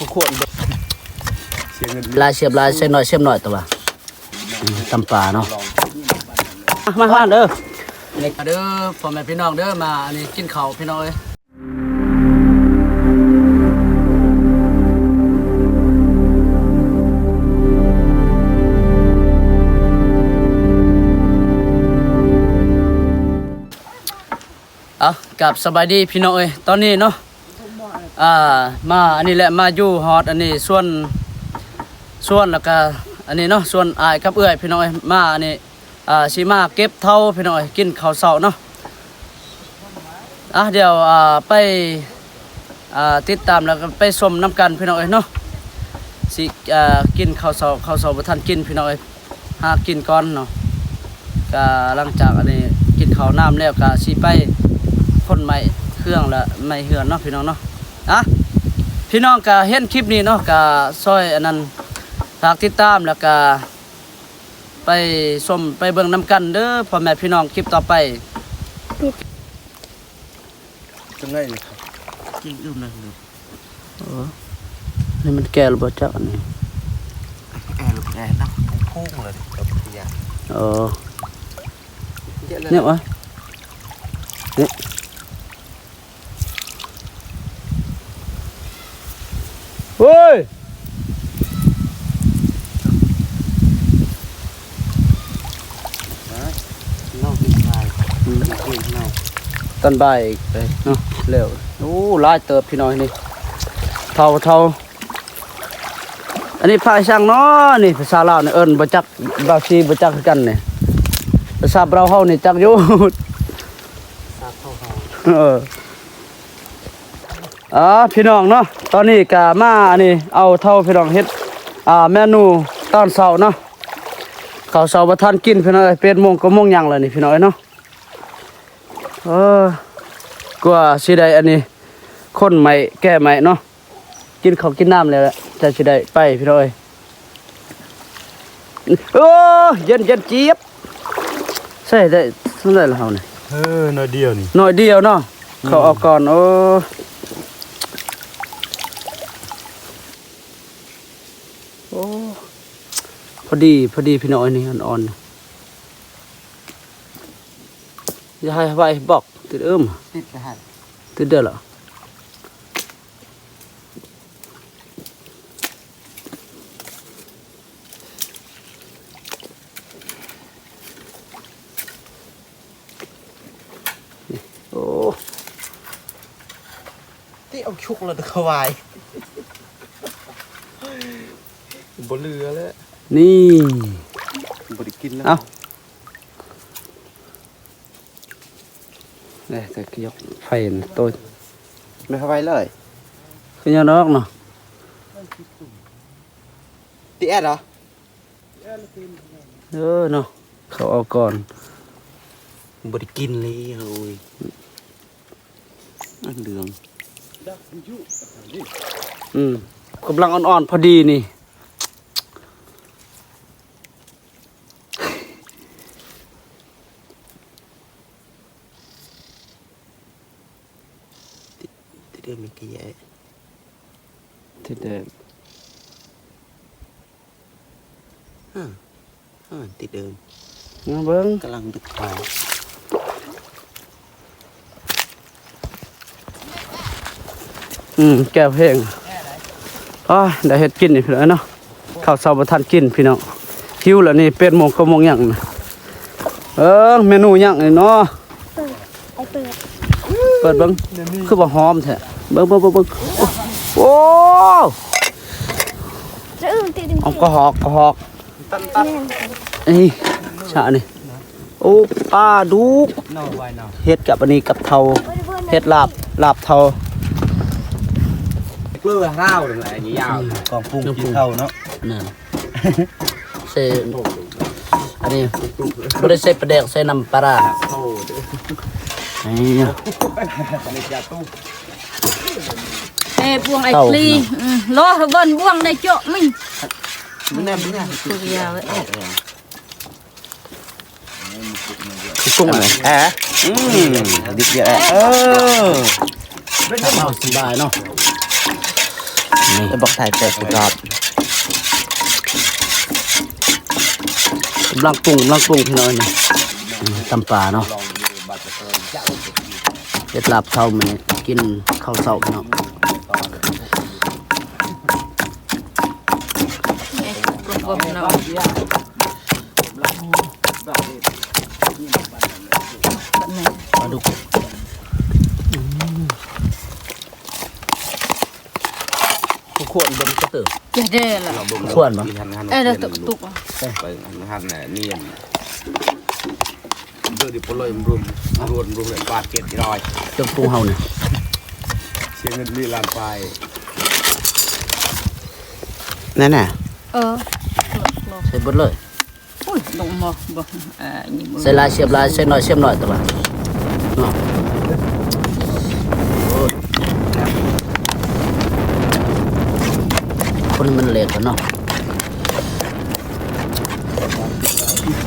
ทุกคนเสียเงินลายเสียบลายเส้นหน่อยเสียบหน่อยตัวตำปลาเนาะมามาเด้อเด้อพ่อแม่พี่น้องเด้อมาอันนี้กินข้าวพี่น้องเอ้ยเอากับสบายดีพี่น้องเอ้ยตอนนี้เนาะ อ่ามาอันนี้แหละมาอยู่ฮอดอันนี้ส่วนส่วนแล้วก็อันนี้เนาะส่วนอายกับเอื้อยพี่น้อยมาอันนี้อ่าสิมาเก็บเท่าพี่น้อยกินข้าวเช้าเนาะอะเดี๋ยวอ่าไปอ่าติดตามแล้วก็ไปชมน้ำกันพี่น้อยเนาะสิอ่ากินข้าวเช้าข้าวเช้าบ่ทันกินพี่น้อยหากินก่อนเนาะก็หลังจากอันนี้กินข้าวน้ำแล้วก็สิไปพ่นไม้เครื่องและไม้เหือนเนาะพี่น้องเนาะ อะพี่น้องก็เห็นคลิปนี้เนาะก็ซอยอันนั้นฝากติดตามแล้วก็ไปชมไปเบิ่งน้ำกันเด้อพ่อแม่พี่น้องคลิปต่อไปจังไงเลยครับจริงลืมเลยลืมนี่มันแก่หรือบ่จักอันนี้แอร์ลูกแอร์นะพุ่งเลยกับพี่ยาเออเนี่ยวะเนี่ย เฮ้ยนอกอีกลายกินนอกตอนบ่ายอีกไปเนาะเร็วโอ้หลายเติบพี่น้อยนี่เท่าเท่าอันนี้ภาษาช่างเนาะนี่ภาษาลาวนี่เอิ้นบ่จักบาซีบ่จักคือกันนี่ภาษาเราเฮานี่จักอยู่ซาเข้าหอเออ อ่าพี่น้องเนาะตอนนี้ก็มาอันนี้เอาเท่าพี่น้องเฮ็ดอ่าเมนูตอนเช้าเนาะข้าวเช้าบ่ทันกินพี่น้องเอ้ยเป็ดโมงก็โมงหยังแล้วนี่พี่น้องเอ้ยเนาะเออกว่าสิได้อันนี้คนใหม่แก้ใหม่เนาะกินข้าวกินน้ำแล้วแหละจะสิได้ไปพี่น้องเอ้ยโอ้เย็นเย็นเจี๊ยบใช่ได้เท่าไหร่แล้วเฮานี่เออน้อยเดียวนี่หน่อยเดียวเนาะเขาเอาก่อนโอ้ อ้พอดีพอดีพี่น้อยนี่อ่อนๆอย่าให้ไว้บอกติดเอิ่มติดกระหันติดเด้อเหรอโอ้ที่เอาชุกแล้วตะควาย บ่เหลือแล้วนี่บ่ได้กินแล้วเอาเนี่ยแต่ยกไฟน่ะตัวไม่เข้าไปเลยคือยังนอกเนาะตีแอดเหรอเออเนาะเขาเอาก่อนบ่ได้กินเลยเฮ้ยอันเหลืองอืมกำลังอ่อนๆพอดีนี่ ที่เดิมมัน กี่แย่ที่เดิมอ่าติดเดิมมาเบิ้งกำลังดึกควายอืมแก้เพลงอ๋อได้เฮ็ดกินนี่พี่น้องเนาะข้าวเช้าบ่ทันกินพี่น้องหิวแล้วนี่เป็ดโมงก็โมงหยังนะเออเมนูหยังนี่เนาะไอเปิดเปิดเบิ่งคือบ่หอมแท้ เบิ่งเบิ่งเบิ่งเบิ่งโอ้จะอื่นติดดึงเอากระหอกกระหอกแม่นนี่ชะนี่โอ้ปลาดุกนอกไว้นอกเฮ็ดกับอันนี้กับเทาบ่ได้เบิ่นเฮ็ดลาบลาบเทาเกลือห้าวเลยอันนี้ยาวกองปรุงกินเท่าเนาะนั่นใส่อันนี้บ่ได้ใส่ปลาแดกใส่น้ำปลา ร้าโอ้นี่เอ้ buông ai ly ừ, lo vần buông đây chỗ mình มันแน่มันแน่ Thôi giờ vậy. คือกุ้งเลยแอะอืมดิบเยอะเออเอาสบายเนาะนี่จะบอกถ่ายแต่กูรอบกำลังปรุงกำลังปรุงพี่น้อยนี่อืมตำปลาเนาะเด็ดลาบเช้ามื้อนี้กินข้าวเช้าพี่น้อง นาะปลาดุกขวดบนกระตือจะได้ละขวดบ่เอ้ยเดตุกตุกไปหันน่ะนียนเดือดดิบเลยรวมรวมรวมเลยบาดเก็ดรอยจนปรุงเฮาเนี่ยเสียเงินลีลานไปนั่นน่ะเออ ใส่เบดเลยอุ้ยลงมาบ่อ่านี่บ่ใส่ลายเสียบลายใส่หน่อยเสียบหน่อยแต่ว่าเนาะโอ้ยคนมันเละกันเนาะ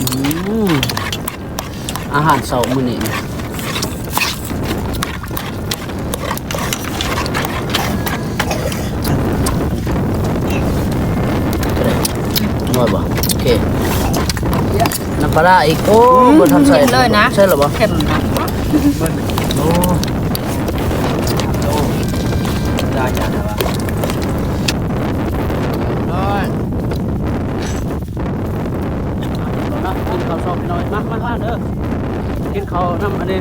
อืมอาหารเช้ามื้อนี้ นี่น้อยบ่โอเคน้ำปลาร้าอีกโอ้บ่ทันใส่เลยนะ ใช่หรอบ่เข็มนะโอ้ได้จ้ะว่าได้เอานะกินข้าวซอยพี่น้อยมามามาเด้อกินข้าวน้ำอันนี้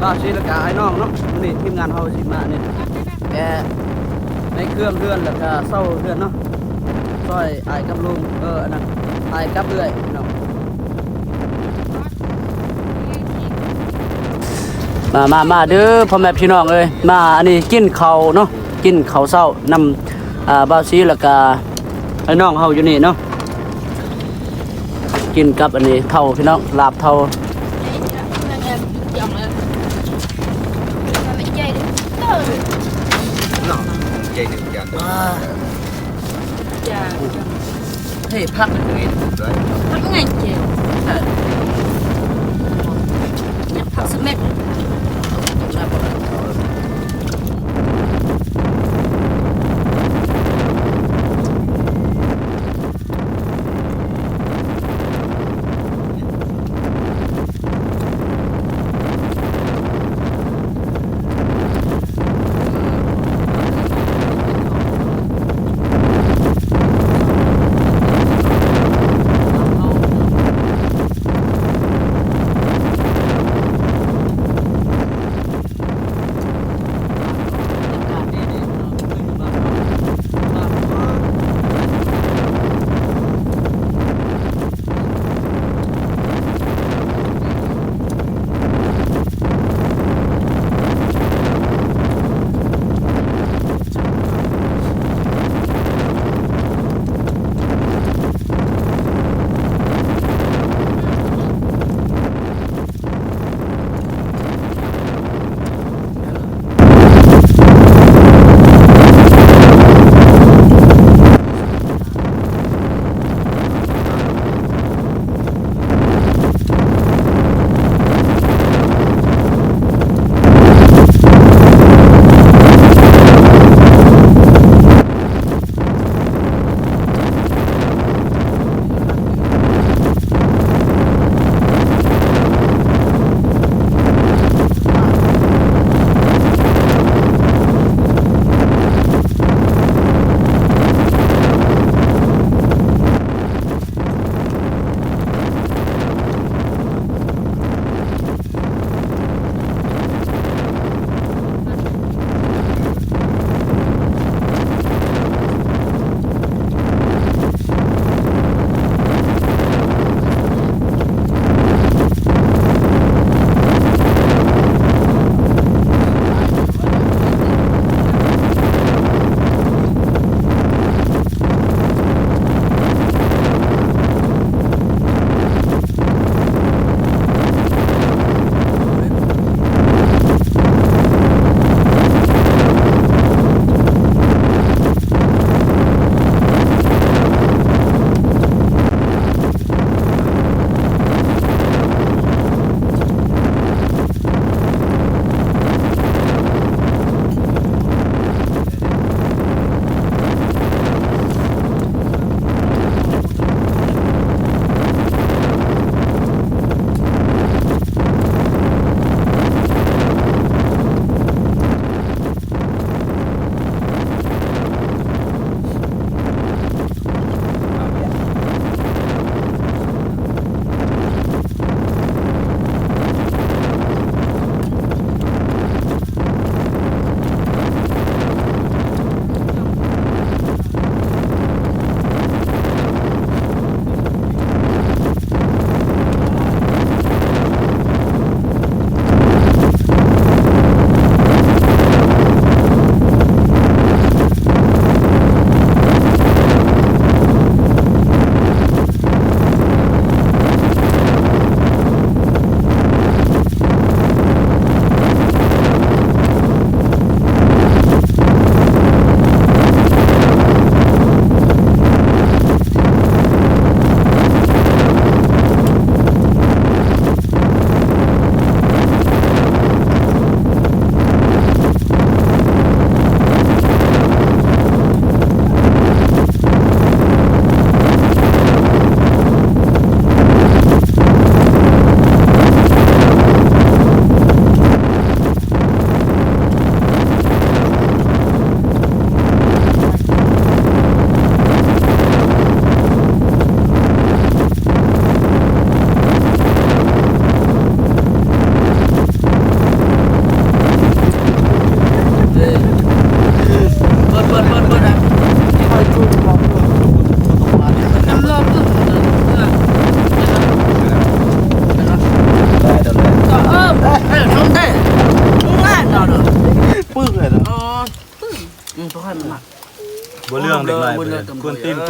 ก็ชีละกาไอ้น้องเนาะมื้อนี้ทีมงานเฮาสิมานี่แกในเครื่องเรือนแล้วก็เซาเรือนเนาะ ซอยอ้ายกับลุงเอออันนั้นอ้ายกับเอื้อยพี่น้องมามามาเด้อพ่อแม่พี่น้องเอ้ยมาอันนี้กินข้าวเนาะกินข้าวเช้านำอ่าบ่าวซีแล้วก็ไอ้น้องเฮาอยู่นี่เนาะกินกับอันนี้เท่าพี่น้องลาบเท่าไม่ใจดิ เออน้องใจหนึ่งอย่างจ้าเฮ้ยพักด้วยพักไงเจียวเนี่ยพักสเม็ดอื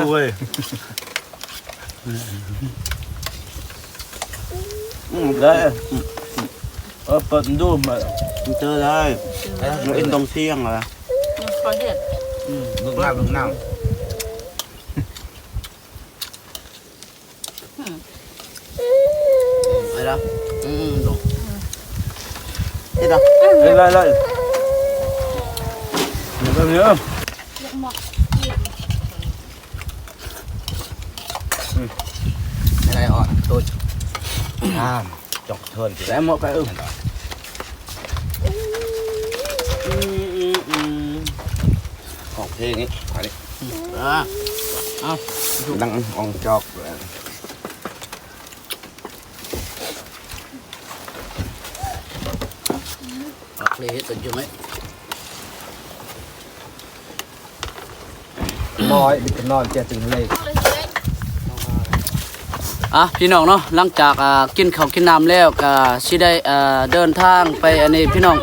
งเต็มกวนตีนกูเว้ยอืมได้อืมเออเปิดดูมาเจอ อ่าจอกเทินแต่หมดไปอึ้งของเพลงนี้อันนี้อ่าดังอองจอกเลยเอาเคลเฮ็ดกันอยู่ไหมน้อยดินอนแกถึงเลย อะพี่น้องเนาะหลังจากอ่ากินข้าวกินน้ำแล้วก็สิได้อ่าเดินทางไปอันนี้พี่น้อง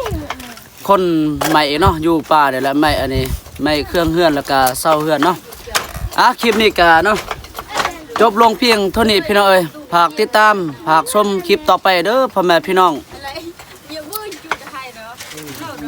คนใหม่เนาะอยู่ป่าเดี๋ยวแหละไม่อันนี้ไม่เครื่องเฮือนแล้วก็เศร้าเฮือนเนาะอะคลิปนี้ก็เนาะจบลงเพียงเท่านี้พี่น้องเอ้ยฝากติดตามฝากชมคลิปต่อไปเด้อพ่อแม่พี่น้อง